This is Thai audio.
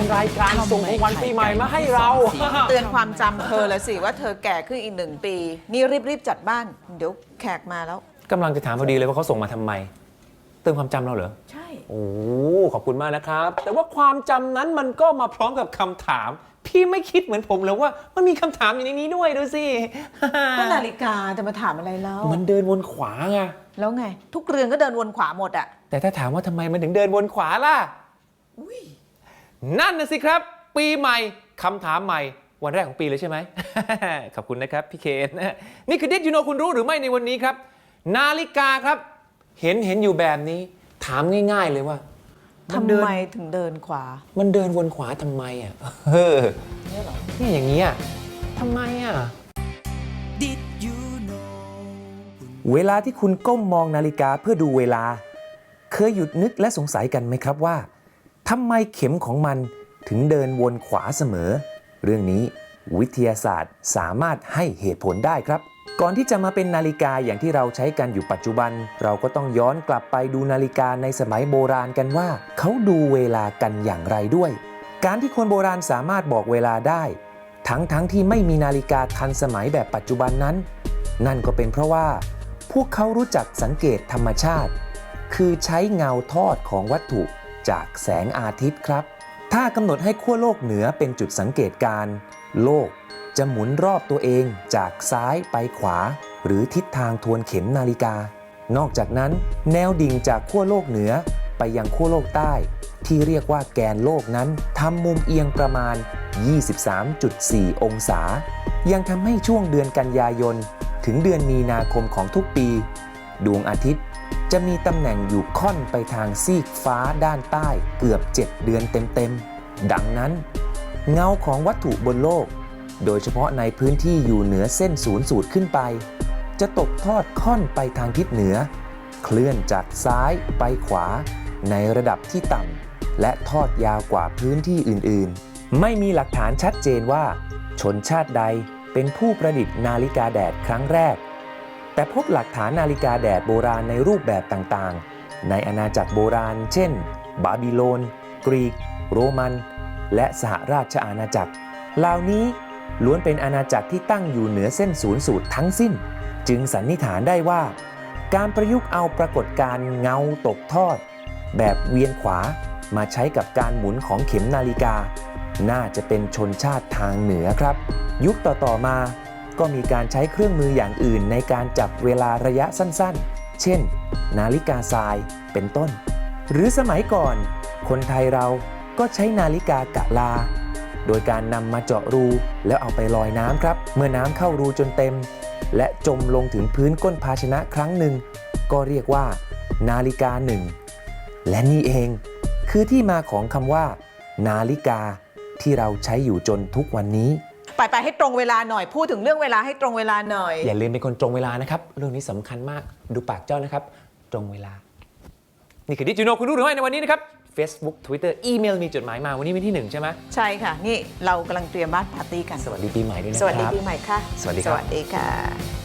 นรายการส่งของขวัญปีใหม่มาให้เราเตือนความจำเธอแล้วสิว่าเธอแก่ขึ้นอีกหนึ่งปี นี่รีบๆจัดบ้าน เดี๋ยวแขกมาแล้ว กำลังจะถามพอดีเลยว่าเขาส่งมาทำไม เตือนความจำเราเหรอ ใช่ โอ้ขอบคุณมากนะครับ แต่ว่าความจำนั้นมันก็มาพร้อมกับคำถาม พี่ไม่คิดเหมือนผมเลยว่า มันมีคำถามอยู่ในนี้ด้วยดูสิ ก็นาฬิกาจะมาถามอะไรแล้ว มันเดินวนขวาไง แล้วไง ทุกเรือนก็เดินวนขวาหมดอะแต่ถ้าถามว่าทำไมมันถึงเดินวนขวาล่ะ นั่นนะสิครับ ปีใหม่คำถามใหม่ วันแรกของปีเลยใช่ไหม ขอบคุณนะครับพี่เคนนี่คือดิจิโนคุณรู้หรือไม่ในวันนี้ครับ นาฬิกาครับ เห็นเห็นอยู่แบบนี้ ถามง่าย ๆ เลยว่าทำเดินไมถึงเดินขวา มันเดินวนขวาทำไมอะเออเนี่ยเหรอเนี่ยอย่างนี้ยทำไมอะเวลาที่คุณก้มมองนาฬิกาเพื่อดูเวลา เคยหยุดนึกและสงสัยกันไหมครับว่า ทำไมเข็มของมันถึงเดินวนขวาเสมอ เรื่องนี้วิทยาศาสตร์สามารถให้เหตุผลได้ครับ ก่อนที่จะมาเป็นนาฬิกาอย่างที่เราใช้กันอยู่ปัจจุบัน เราก็ต้องย้อนกลับไปดูนาฬิกาในสมัยโบราณกันว่า เขาดูเวลากันอย่างไรด้วย การที่คนโบราณสามารถบอกเวลาได้ ทั้งๆทที่ไม่มีนาฬิกาทันสมัยแบบปัจจุบันนั้น นั่นก็เป็นเพราะว่า พวกเขารู้จักสังเกตธรรมชาติ คือใช้เงาทอดของวัตถุ จากแสงอาทิตย์ครับ ถ้ากำหนดให้ขั้วโลกเหนือเป็นจุดสังเกตการ โลกจะหมุนรอบตัวเองจากซ้ายไปขวา หรือทิศทางทวนเข็มนาฬิกา นอกจากนั้น แนวดิ่งจากขั้วโลกเหนือไปยังขั้วโลกใต้ ที่เรียกว่าแกนโลกนั้นทำมุมเอียงประมาณ 23.4 องศา ยังทำให้ช่วงเดือนกันยายน ถึงเดือนมีนาคมของทุกปี ดวงอาทิตย์ จะมีตำแหน่งอยู่ค่อนไปทางซีกฟ้าด้านใต้เกือบ 7 เดือนเต็มๆ ดังนั้น เงาของวัตถุบนโลก โดยเฉพาะในพื้นที่อยู่เหนือเส้นศูนย์สูตรขึ้นไป จะตกทอดค่อนไปทางทิศเหนือ เคลื่อนจากซ้ายไปขวา ในระดับที่ต่ำและทอดยาวกว่าพื้นที่อื่นๆ ไม่มีหลักฐานชัดเจนว่า ชนชาติใดเป็นผู้ประดิษฐ์นาฬิกาแดดครั้งแรก แต่พบหลักฐานนาฬิกาแดดโบราณในรูปแบบต่างๆ ในอาณาจักรโบราณ เช่น บาบิโลน กรีก โรมัน และสหราชอาณาจักรเหล่านี้ล้วนเป็นอาณาจักรที่ตั้งอยู่เหนือเส้นศูนย์สูตรทั้งสิ้น จึงสันนิษฐานได้ว่า การประยุกต์เอาปรากฏการณ์เงาตกทอด แบบเวียนขวามาใช้กับการหมุนของเข็มนาฬิกา น่าจะเป็นชนชาติทางเหนือครับ ยุคต่อๆมา ก็มีการใช้เครื่องมืออย่างอื่นในการจับเวลาระยะสั้นๆ เช่น นาฬิกาทรายเป็นต้น หรือสมัยก่อน คนไทยเราก็ใช้นาฬิกากะลา โดยการนำมาเจาะรูแล้วเอาไปลอยน้ำครับ เมื่อน้ำเข้ารูจนเต็ม และจมลงถึงพื้นก้นภาชนะครั้งหนึ่ง ก็เรียกว่า นาฬิกาหนึ่งและนี่เอง คือที่มาของคำว่า นาฬิกาที่เราใช้อยู่จนทุกวันนี้ ไปไปให้ตรงเวลาหน่อย พูดถึงเรื่องเวลาให้ตรงเวลาหน่อย อย่าลืมเป็นคนตรงเวลานะครับ เรื่องนี้สำคัญมากดูปากเจ้านะครับ ตรงเวลา นี่คือดิจิโนคุณรู้หรือไม่ในวันนี้นะครับ Facebook Twitter อีเมลมีจดหมายมาวันนี้วันที่หนึ่งใช่ไหมใช่ค่ะ นี่เรากำลังเตรียมบ้านปาร์ตี้กัน สวัสดีปีใหม่ด้วยนะคสรับ วัสดีปีใหม่ค่ะ สวัสดีครับ สวัสดีค่ะ